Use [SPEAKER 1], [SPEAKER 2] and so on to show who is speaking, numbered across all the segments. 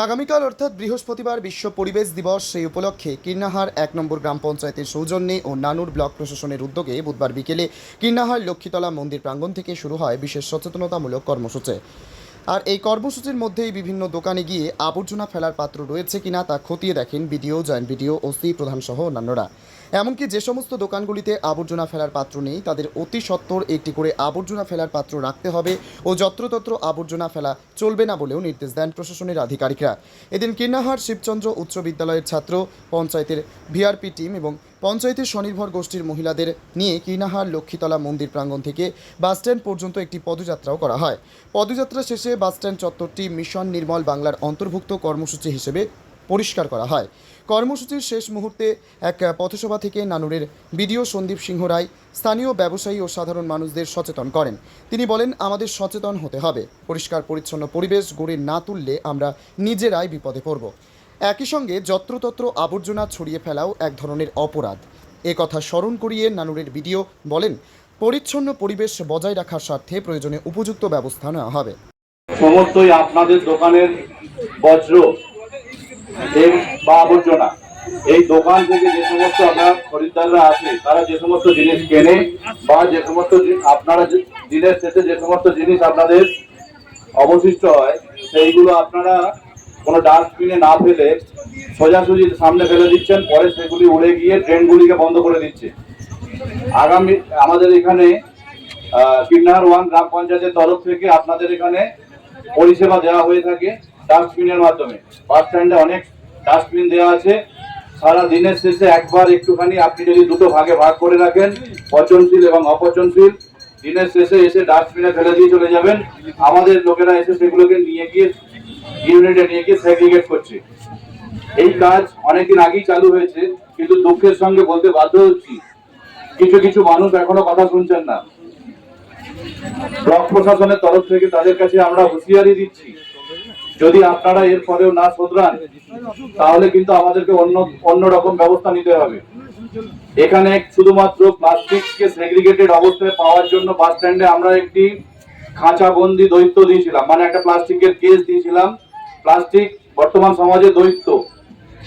[SPEAKER 1] আগামীকাল অর্থাৎ বৃহস্পতিবার বিশ্ব পরিবেশ দিবস সেই উপলক্ষে কীর্ণাহার এক নম্বর গ্রাম পঞ্চায়েতের সৌজন্যে ও নানুর ব্লক প্রশাসনের উদ্যোগে বুধবার বিকেলে কীর্ণাহার লক্ষ্মীতলা মন্দির প্রাঙ্গণ থেকে শুরু হয় বিশেষ সচেতনতামূলক কর্মসূচি। আর এই কর্মসূচির মধ্যেই বিভিন্ন দোকানে গিয়ে আবর্জনা ফেলার পাত্র রয়েছে কিনা তা খতিয়ে দেখেন বিডিও, জয়েন্ট বিডিও, ওসি, প্রধান সহ অন্যান্যরা। এমনকি যে সমস্ত দোকানগুলিতে আবর্জনা ফেলার পাত্র নেই, তাদের অতি সত্বর একটি করে আবর্জনা ফেলার পাত্র রাখতে হবে ও যত্রতত্র আবর্জনা ফেলা চলবে না বলেও নির্দেশ দেন প্রশাসনের আধিকারিকরা। এদিন কীর্ণাহার শিবচন্দ্র উচ্চ বিদ্যালয়ের ছাত্র, পঞ্চায়েতের ভিআরপি টিম এবং পঞ্চায়েতের স্বনির্ভর গোষ্ঠীর মহিলাদের নিয়ে কিনাহার, লক্ষ্মীতলা মন্দির প্রাঙ্গণ থেকে বাসস্ট্যান্ড পর্যন্ত একটি পদযাত্রাও করা হয়। পদযাত্রা শেষে বাসস্ট্যান্ড চত্বরটি মিশন নির্মল বাংলার অন্তর্ভুক্ত কর্মসূচি হিসেবে পরিষ্কার করা হয়। কর্মসূচির শেষ মুহূর্তে এক পথসভা থেকে নানুরের বিডিও সন্দীপ সিংহ রায় স্থানীয় ব্যবসায়ী ও সাধারণ মানুষদের সচেতন করেন। তিনি বলেন, আমাদের সচেতন হতে হবে। পরিষ্কার, পরিচ্ছন্ন পরিবেশ গড়ে না তুললে আমরা নিজেরাই বিপদে পড়ব। একই সঙ্গে যত্রতত্র আবর্জনা ছড়িয়ে ফেলাও এক ধরনের অপরাধ। এ কথা স্মরণ করিয়ে নানুরের ভিডিও বলেন, পরিচ্ছন্ন পরিবেশ বজায় রাখার স্বার্থে প্রয়োজনে উপযুক্ত ব্যবস্থা নেওয়া হবে।
[SPEAKER 2] সমস্তই আপনাদের দোকানের বজ্র বা আবর্জনা। এই দোকান থেকে যে সমস্ত আপনার খরিদ্দাররা আসে, তারা যে সমস্ত জিনিস কেনে বা যে সমস্ত আপনারা দিনের শেষে যে সমস্ত জিনিস আপনাদের অবশিষ্ট হয়, সেইগুলো আপনারা কোনো ডাস্টবিনে না ফেলে সোজাসুজি সামনে ফেলে দিচ্ছেন, পরে সেগুলি উড়ে গিয়ে ট্রেনগুলিকে বন্ধ করে দিচ্ছে। আগামী, আমাদের এখানে কিন্নার ওয়ান গ্রাম পঞ্চায়েতের তরফ থেকে আপনাদের এখানে পরিষেবা দেওয়া হয়ে থাকে ডাস্টবিনের মাধ্যমে। বাস স্ট্যান্ডে অনেক ডাস্টবিন দেওয়া আছে। সারা দিনের শেষে একবার একটুখানি আপনি যদি দুটো ভাগে ভাগ করে রাখেন, পচনশীল এবং অপচনশীল, দিনের শেষে এসে ডাস্টবিনে ফেলে দিয়ে চলে যাবেন। আমাদের লোকেরা এসে সেগুলোকে নিয়ে গিয়ে ইউনিটে নিয়ে গিয়ে সেগ্রিগেট করছে। এই কাজ অনেকদিন আগেই চালু হয়েছে, কিন্তু দুঃখের সঙ্গে বলতে বাধ্য হচ্ছি, কিছু কিছু মানুষ এখনও কথা শুনছেন না। ব্লক প্রশাসনের তরফ থেকে তাদের কাছে আমরা হুঁশিয়ারি দিচ্ছি, যদি আপনারা এর পরেও না শোধরান, তাহলে কিন্তু আমাদেরকে অন্য অন্য রকম ব্যবস্থা নিতে হবে। এখানে শুধুমাত্র প্লাস্টিককে সেগ্রিগেটেড অবস্থায় পাওয়ার জন্য বাস স্ট্যান্ডে আমরা একটি খাঁচা বন্দি দৈত্য দিয়েছিলাম। মানে একটা প্লাস্টিকের কেস দিয়েছিলাম। প্লাস্টিক বর্তমান সমাজে দৈত্য।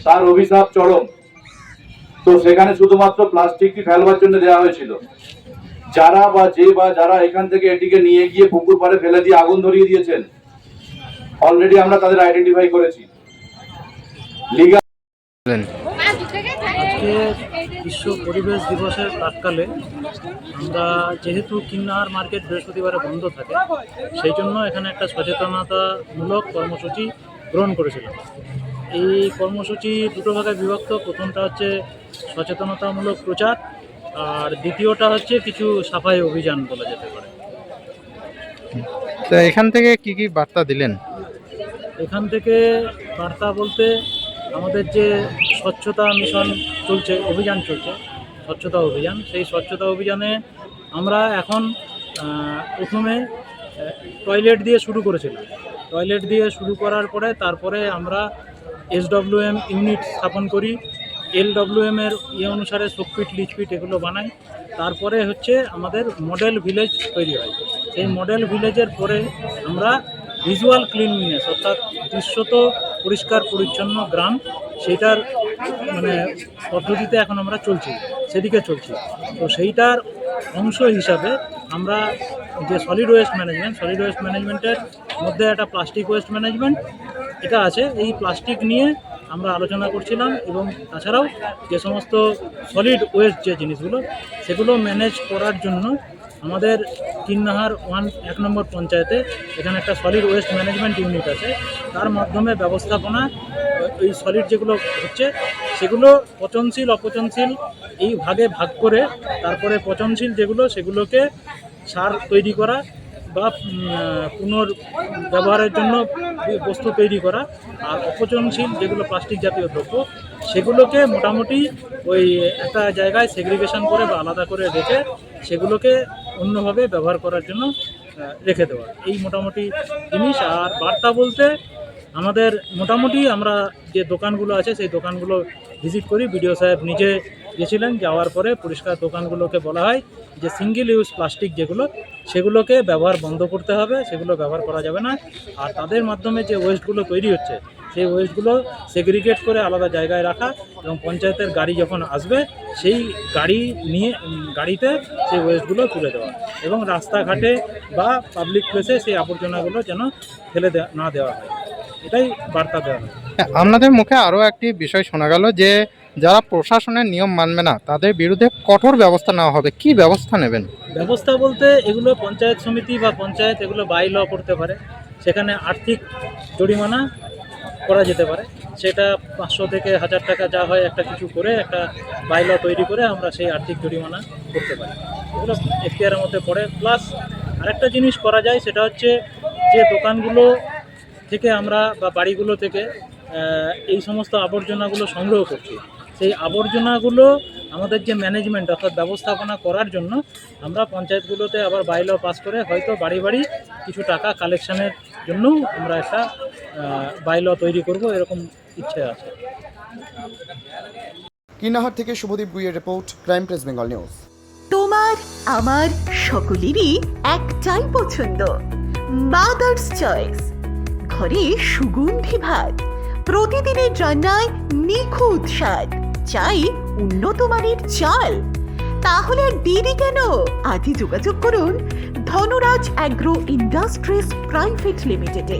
[SPEAKER 2] তার অভিশাপ চরম। তো সেখানে শুধুমাত্র প্লাস্টিকটি ফেলবার জন্য দেওয়া হয়েছিল। যারা বা যে বা যারা এখান থেকে এটিকে নিয়ে গিয়ে পুকুর পাড়ে ফেলে দিয়ে আগুন ধরিয়ে দিয়েছেন অলরেডি আমরা তাদের আইডেন্টিফাই করেছি। লিগাল
[SPEAKER 3] আজকে বিশ্ব পরিবেশ দিবসের প্রাককালে আমরা যেহেতু কিন্নাহার মার্কেট বৃহস্পতিবারে বন্ধ থাকে সেই জন্য এখানে একটা সচেতনতামূলক কর্মসূচি গ্রহণ করেছিলাম। এই কর্মসূচি দুটো ভাগে বিভক্ত প্রথমটা হচ্ছে সচেতনতামূলক প্রচার আর দ্বিতীয়টা হচ্ছে কিছু সাফাই অভিযান বলা যেতে পারে।
[SPEAKER 4] তো এখান থেকে কি কি বার্তা দিলেন?
[SPEAKER 3] এখান থেকে বার্তা বলতে আমাদের যে স্বচ্ছতা মিশন চলছে, অভিযান চলছে, স্বচ্ছতা অভিযান। সেই স্বচ্ছতা অভিযানে আমরা এখন প্রথমে টয়লেট দিয়ে শুরু করেছিলাম। টয়লেট দিয়ে শুরু করার পরে তারপরে আমরা এসডব্লিউএম ইউনিট স্থাপন করি। এলডব্লিউএম এর ইয়ে অনুসারে সোকপিট লিচপিট এগুলো বানাই। তারপরে হচ্ছে আমাদের মডেল ভিলেজ তৈরি হয়। সেই মডেল ভিলেজের পরে আমরা ভিজুয়াল ক্লিনলিনেস, অর্থাৎ দৃশ্যত পরিষ্কার, পরিচ্ছন্ন গ্রাম, সেটার মানে পদ্ধতিতে এখন আমরা চলছি, সেদিকে চলছি। তো সেইটার অংশ হিসাবে আমরা যে solid waste management solid waste ম্যানেজমেন্টের মধ্যে একটা প্লাস্টিক ওয়েস্ট ম্যানেজমেন্ট এটা আছে। এই প্লাস্টিক নিয়ে আমরা আলোচনা করছিলাম এবং তাছাড়াও যে সমস্ত সলিড ওয়েস্ট যে জিনিসগুলো, সেগুলো ম্যানেজ করার জন্য আমাদের কিন্নাহার ওয়ান এক নম্বর পঞ্চায়েতে এখানে একটা সলিড ওয়েস্ট ম্যানেজমেন্ট ইউনিট আছে। তার মাধ্যমে ব্যবস্থাপনা, এই সলিড যেগুলো হচ্ছে, সেগুলো পচনশীল, অপচনশীল এই ভাগে ভাগ করে তারপরে পচনশীল যেগুলো, সেগুলোকে সার তৈরি করা বা পুনর ব্যবহারের জন্য বস্তু তৈরি করা আর অপচনশীল যেগুলো প্লাস্টিক জাতীয় দ্রব্য, সেগুলোকে মোটামুটি ওই একটা জায়গায় সেগ্রিগেশন করে বা আলাদা করে রেখে সেগুলোকে অন্যভাবে ব্যবহার করার জন্য রেখে দেওয়া। এই মোটামুটি জিনিস। আর বার্তা বলতে, আমাদের মোটামুটি আমরা যে দোকানগুলো আছে, সেই দোকানগুলো ভিজিট করি। বিডিও সাহেব নিজে গেছিলেন, যাওয়ার পরে পরিষ্কার দোকানগুলোকে বলা হয় যে সিঙ্গেল ইউজ প্লাস্টিক যেগুলো, সেগুলোকে ব্যবহার বন্ধ করতে হবে, সেগুলো ব্যবহার করা যাবে না। আর তাদের মাধ্যমে যে ওয়েস্টগুলো তৈরি হচ্ছে সেই ওয়েস্টগুলো সেগ্রিগেট করে আলাদা জায়গায় রাখা এবং পঞ্চায়েতের গাড়ি যখন আসবে সেই গাড়ি নিয়ে গাড়িতে সেই ওয়েস্টগুলো তুলে দেওয়া এবং রাস্তাঘাটে বা পাবলিক প্লেসে সেই আবর্জনাগুলো যেন ফেলে দেওয়া না দেওয়া হয়। এটাই বার্তা দেওয়া হয়।
[SPEAKER 4] আপনাদের মুখে আরও একটি বিষয় শোনা গেল যে যারা প্রশাসনের নিয়ম মানবে না তাদের বিরুদ্ধে কঠোর ব্যবস্থা নেওয়া হবে। কি ব্যবস্থা নেবেন?
[SPEAKER 3] ব্যবস্থা বলতে এগুলো পঞ্চায়েত সমিতি বা পঞ্চায়েত এগুলো বাই ল করতে পারে। সেখানে আর্থিক জরিমানা করা যেতে পারে। সেটা পাঁচশো থেকে হাজার টাকা যা হয় একটা কিছু করে, একটা বাই ল তৈরি করে আমরা সেই আর্থিক জরিমানা করতে পারি। এগুলো এখতিয়ারের মধ্যে পড়ে। প্লাস আরেকটা জিনিস করা যায়, সেটা হচ্ছে যে দোকানগুলো থেকে আমরা বা বাড়িগুলো থেকে এই সমস্ত আবর্জনাগুলো সংগ্রহ করছি। সেই আবর্জনাগুলো আমাদের যে ম্যানেজমেন্ট অর্থাৎ ব্যবস্থাপনা করার জন্য আমরা পঞ্চায়েতগুলোতে আবার বাইল পাস করে হয়তো বাড়ি বাড়ি কিছু টাকা কালেকশানের জন্য আমরা একটা বাইল তৈরি করব এরকম ইচ্ছে আছে।
[SPEAKER 1] কিন্নাহার থেকে Subhadeep গুইয়ের report crime press Bengal news.
[SPEAKER 5] তোমার আমার সকলেরই একটাই পছন্দ মাদার্স চয়েস ঘরে সুগন্ধি ভাত প্রতিদিনের রান্নায় নিখুঁত স্বাদ চাই উন্নত মানের চাল। তাহলে আর দেরি কেন? আজই যোগাযোগ করুন ধনরাজ অ্যাগ্রো ইন্ডাস্ট্রিজ প্রাইভেট লিমিটেডে।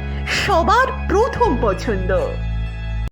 [SPEAKER 5] সবার প্রথম পছন্দ।